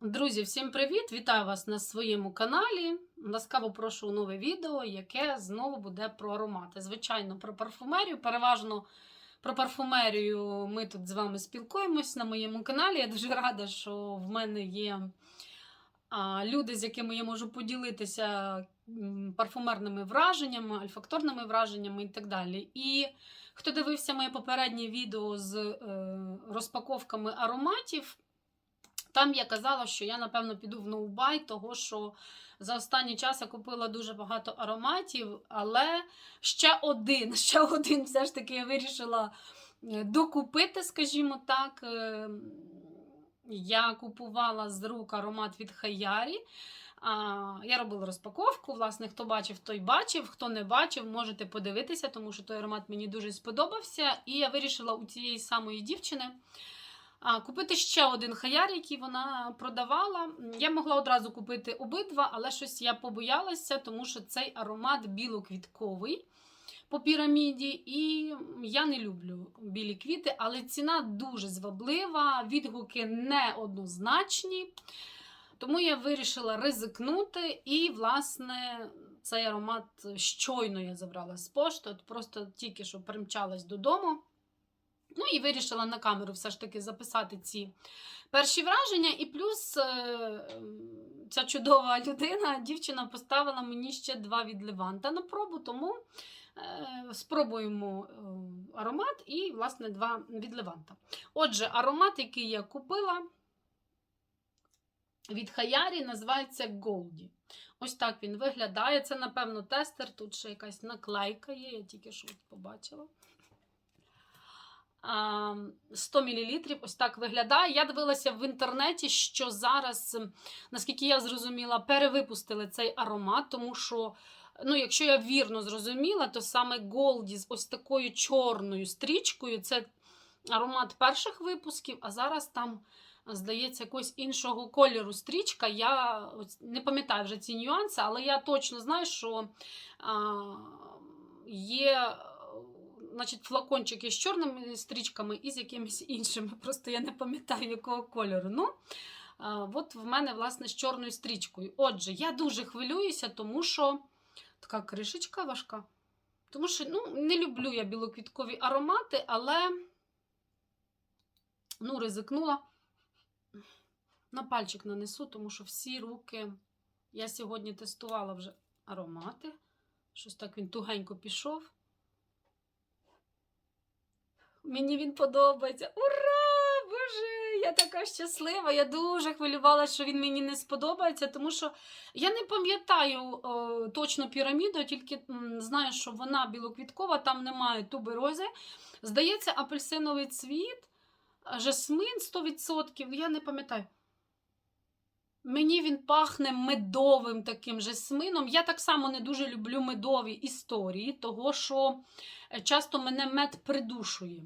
Друзі, всім привіт! Вітаю вас на своєму каналі. Ласкаво прошу нове відео, яке знову буде про аромати. Звичайно, про парфумерію. Переважно про парфумерію ми тут з вами спілкуємось на моєму каналі. Я дуже рада, що в мене є люди, з якими я можу поділитися парфумерними враженнями, альфакторними враженнями і так далі. І хто дивився моє попереднє відео з е, розпаковками ароматів. Там я казала, що я, напевно, піду в ноубай, того що за останній час я купила дуже багато ароматів, але ще один, ще один все ж таки я вирішила е, докупити, скажімо так. Е, Я купувала з рук аромат від Хаярі. Я робила розпаковку. Власне, хто бачив, той бачив. Хто не бачив, можете подивитися, тому що той аромат мені дуже сподобався. І я вирішила у цієї самої дівчини. Купити ще один хаяр, який вона продавала. Я могла одразу купити обидва, але щось я побоялася, тому що цей аромат білоквітковий по піраміді, і я не люблю білі квіти, але ціна дуже зваблива, відгуки неоднозначні. Тому я вирішила ризикнути, і, власне, цей аромат щойно я забрала з пошти, от просто тільки що примчалась додому. Ну і вирішила на камеру все ж таки записати ці перші враження. І плюс е, ця чудова людина, дівчина поставила мені ще два від Леванта на пробу, тому е, спробуємо е, аромат і, власне, два від Леванта. Отже, аромат, який я купила від Хаярі, називається Голді. Ось так він виглядає. Це, напевно, тестер. Тут ще якась наклейка є, я тільки що побачила. 100 мл, ось так виглядає. Я дивилася в інтернеті, що зараз, наскільки я зрозуміла, перевипустили цей аромат, тому що, ну, якщо я вірно зрозуміла, то саме Голді з ось такою чорною стрічкою це аромат перших випусків, а зараз там. Здається, якогось іншого кольору стрічка. Я не пам'ятаю вже ці нюанси, але я точно знаю, що а, є значить, флакончики з чорними стрічками і з якимись іншими. Просто я не пам'ятаю, якого кольору. Ну, от в мене, власне, з чорною стрічкою. Отже, я дуже хвилююся, тому що така кришечка важка. Тому що ну, не люблю я білоквіткові аромати, але ну, ризикнула. На пальчик нанесу, тому що всі руки. Я сьогодні тестувала вже аромати. Щось так він тугенько пішов. Мені він подобається. Ура! Боже! Я така щаслива. Я дуже хвилювалася, що він мені не сподобається, тому що я не пам'ятаю точно піраміду, тільки знаю, що вона білоквіткова, там немає туберози. Здається, апельсиновий цвіт, жасмин 100%. Я не пам'ятаю. Мені він пахне медовим таким жасмином. Я так само не дуже люблю медові історії, того що часто мене мед придушує.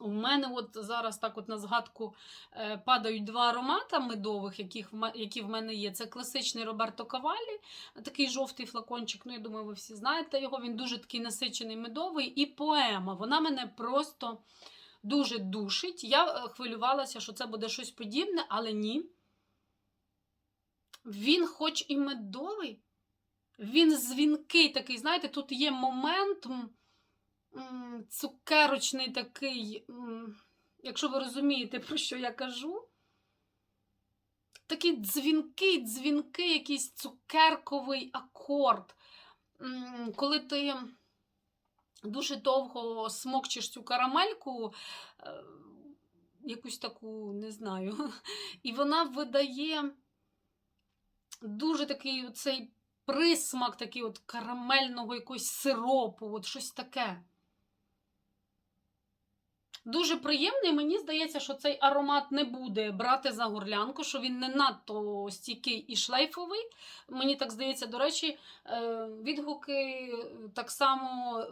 У мене от зараз так от на згадку е, падають два аромата медових, яких, які в мене є. Це класичний Роберто Кавалі, такий жовтий флакончик. Ну, я думаю, ви всі знаєте його. Він дуже такий насичений медовий. І поема. Вона мене просто дуже душить. Я е, хвилювалася, що це буде щось подібне, але ні. Він, хоч і медовий, він дзвінкий такий, знаєте, тут є момент цукерочний такий, якщо ви розумієте, про що я кажу, такий дзвінкий, дзвінкий, якийсь цукерковий акорд. Коли ти дуже довго смокчеш цю карамельку, е, якусь таку, не знаю, і вона видає дуже такий оцей присмак такий от карамельного якогось сиропу, от щось таке. Дуже приємний, мені здається, що цей аромат не буде брати за горлянку, що він не надто стійкий і шлейфовий. Мені так здається, до речі, е, відгуки так само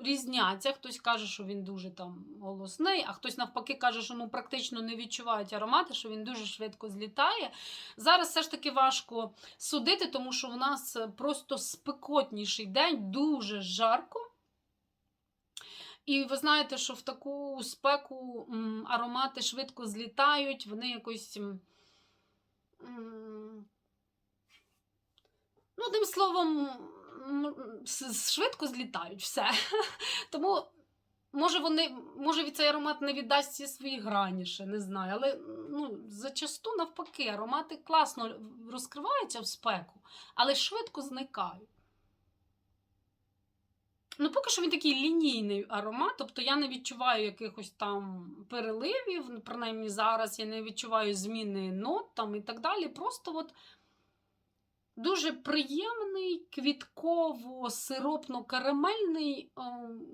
різняться. Хтось каже, що він дуже там голосний, а хтось навпаки каже, що ну, практично не відчувають аромати, що він дуже швидко злітає. Зараз все ж таки важко судити, тому що в нас просто спекотніший день, дуже жарко. І ви знаєте, що в таку спеку аромати швидко злітають, вони якось Ну, одним словом, швидко злітають все. Тому, може, вони, може, від цей аромат не віддасть всі свої грані ще, не знаю. Але ну, зачасту навпаки, аромати класно розкриваються в спеку, але швидко зникають. Ну, поки що він такий лінійний аромат, тобто я не відчуваю якихось там переливів, ну, принаймні зараз я не відчуваю зміни нот там і так далі. Просто от дуже приємний, квітково-сиропно-карамельний е,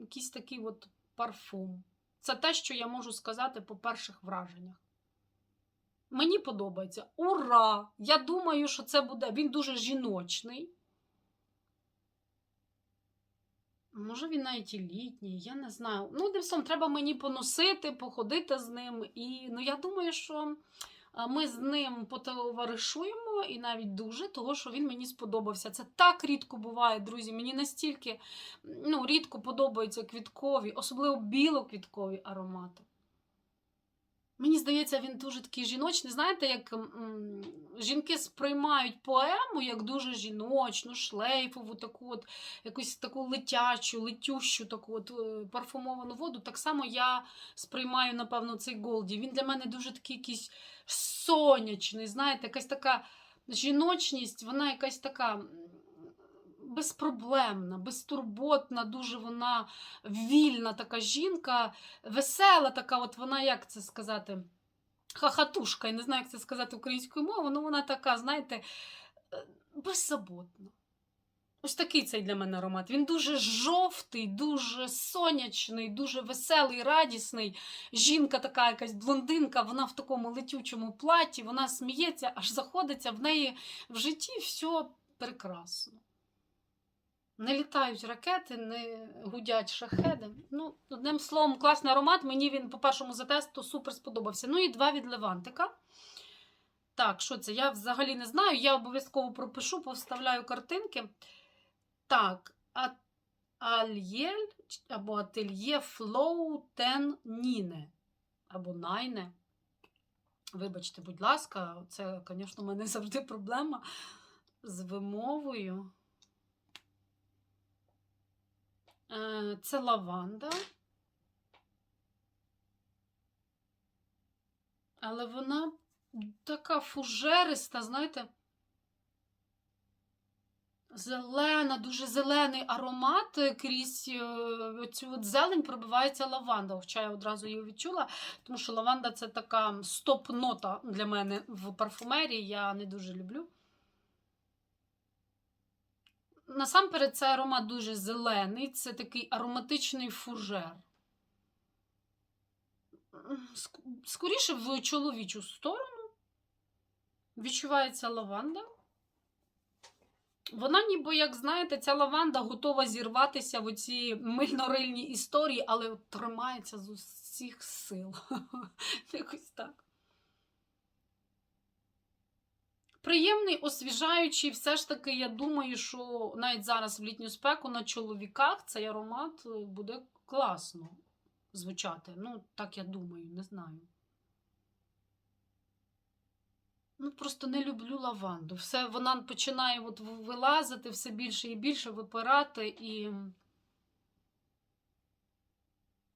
якийсь такий от парфум. Це те, що я можу сказати по перших враженнях. Мені подобається. Ура! Я думаю, що це буде. Він дуже жіночний. Може, він навіть і літній, я не знаю. Ну, дивсом, треба мені поносити, походити з ним. І ну, я думаю, що ми з ним потоваришуємо і навіть дуже, того, що він мені сподобався. Це так рідко буває, друзі. Мені настільки ну, рідко подобаються квіткові, особливо білоквіткові аромати. Мені здається, він дуже такий жіночний. Знаєте, як м, жінки сприймають поему як дуже жіночну, шлейфову, таку от, якусь таку летячу, летющу, таку от е, парфумовану воду. Так само я сприймаю, напевно, цей Голді. Він для мене дуже такий якийсь сонячний, знаєте, якась така жіночність, вона якась така м, безпроблемна, безтурботна, дуже вона вільна така жінка, весела така, от вона, як це сказати, хахатушка, я не знаю, як це сказати українською мовою, але вона така, знаєте, е, беззаботна. Ось такий цей для мене аромат. Він дуже жовтий, дуже сонячний, дуже веселий, радісний. Жінка така якась блондинка, вона в такому летючому платі, вона сміється, аж заходиться в неї в житті все прекрасно. Не літають ракети, не гудять шахеди. Ну, одним словом, класний аромат. Мені він по першому затесту супер сподобався. Ну і два від Левантика. Так, що це? Я взагалі не знаю. Я обов'язково пропишу, повставляю картинки. Так, Альєль або Ательє Flow Ten Nine. Або Найне. Вибачте, будь ласка, це, звісно, у мене завжди проблема з вимовою. Е, Це лаванда. Але вона така фужериста, знаєте. Зелена, дуже зелений аромат е, крізь е, оцю от зелень пробивається лаванда. Хоча я одразу її відчула, тому що лаванда це така стоп-нота для мене в парфумерії. Я не дуже люблю. Насамперед, це аромат дуже зелений, це такий ароматичний фужер. Скоріше в чоловічу сторону відчувається лаванда. Вона, ніби, як знаєте, ця лаванда готова зірватися в оці мильнорильні історії, але тримається з усіх сил. Якось так. Приємний, освіжаючий, все ж таки, я думаю, що навіть зараз в літню спеку на чоловіках цей аромат е, буде класно звучати. Ну, так я думаю, не знаю. Ну, просто не люблю лаванду. Все, вона починає от вилазити все більше і більше, випирати, і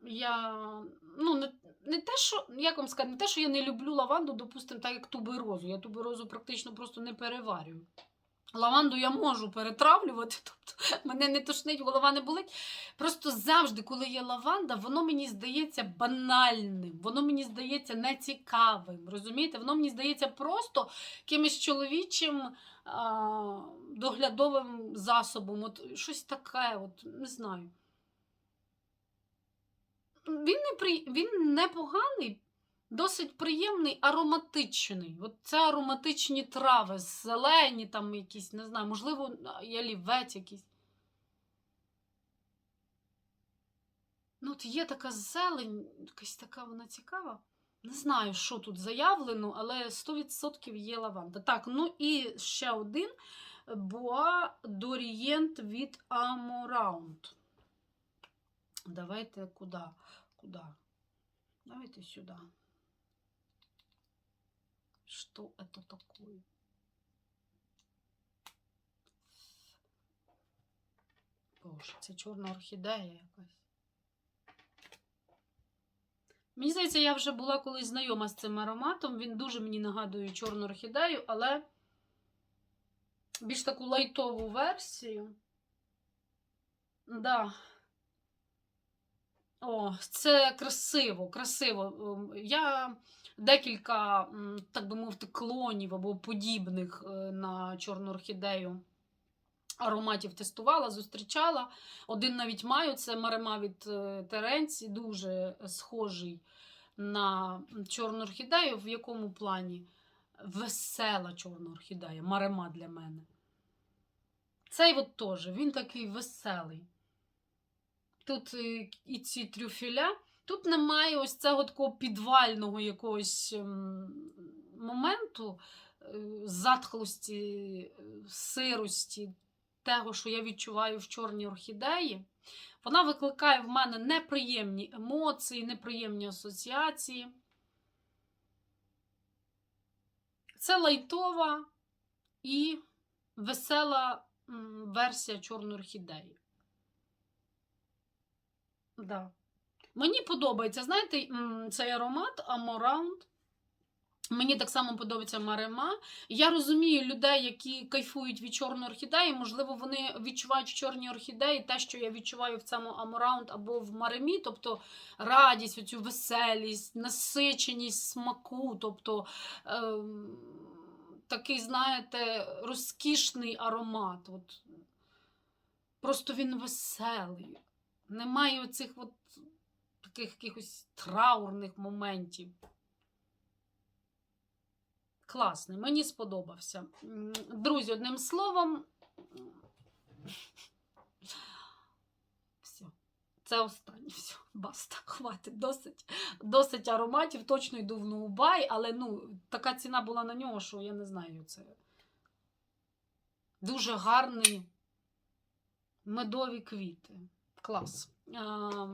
я, ну, не, не те, що, як вам сказати, не те, що я не люблю лаванду, допустимо, так як туберозу. Я туберозу практично просто не переварюю. Лаванду я можу перетравлювати, тобто мене не тошнить, голова не болить. Просто завжди, коли є лаванда, воно мені здається банальним, воно мені здається нецікавим. Розумієте? Воно мені здається просто якимось чоловічим а, доглядовим засобом. От щось таке, от, не знаю. Він не при... він непоганий, досить приємний, ароматичний. От це ароматичні трави, зелені там якісь, не знаю, можливо, ялівець якийсь. Ну, от є така зелень, якась така вона цікава. Не знаю, що тут заявлено, але 100% є лаванда. Так, ну і ще один Bois d'Orient від Amourant. Давайте куди? Куди? Давайте сюди. Что это такое? Боже, це чорна орхідея якась. Мені здається, я вже була колись знайома з цим ароматом. Він дуже мені нагадує чорну орхідею, але більш таку лайтову версію. Да. О, це красиво, красиво. Ем, Я декілька, так би мовити, клонів або подібних е, на чорну орхідею ароматів тестувала, зустрічала. Один навіть маю, це марема від е, Теренці, дуже схожий на чорну орхідею. В якому плані? Весела чорна орхідея, марема для мене. Цей от теж, він такий веселий. Тут е, і ці трюфеля. Тут немає ось цього такого підвального якогось ем, моменту е, затхлості, е, сирості, того, що я відчуваю в чорній орхідеї. Вона викликає в мене неприємні емоції, неприємні асоціації. Це лайтова і весела версія чорної орхідеї. Да. Мені подобається, знаєте, цей аромат Амораунд. Мені так само подобається марема. Я розумію людей, які кайфують від чорної орхідеї. Можливо, вони відчувають в чорній орхідеї те, що я відчуваю в цьому Амораунд або в маремі, тобто радість, оцю веселість, насиченість смаку, тобто ем, такий, знаєте, розкішний аромат. От. Просто він веселий. Немає оцих от таких якихось траурних моментів. Класний, мені сподобався. Друзі, одним словом. Все. Це останнє. Все, баста, хватить, досить, досить ароматів. Точно йду в Ноубай, але ну, така ціна була на нього, що я не знаю, це дуже гарні медові квіти. Клас. А,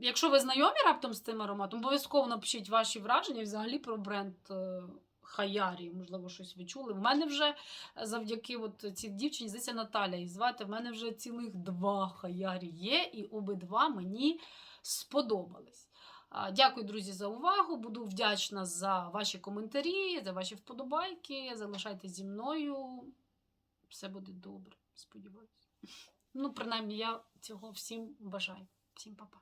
якщо ви знайомі раптом з цим ароматом, обов'язково напишіть ваші враження взагалі про бренд е, Хаярі. Можливо, щось ви чули. В мене вже завдяки от цій дівчині, здається, Наталя її звати, в мене вже цілих два Хаярі є, і обидва мені сподобались. Дякую, друзі, за увагу. Буду вдячна за ваші коментарі, за ваші вподобайки. Залишайтесь зі мною. Все буде добре, сподіваюся. Ну, принаймні, я цього всім бажаю. Всім па-па.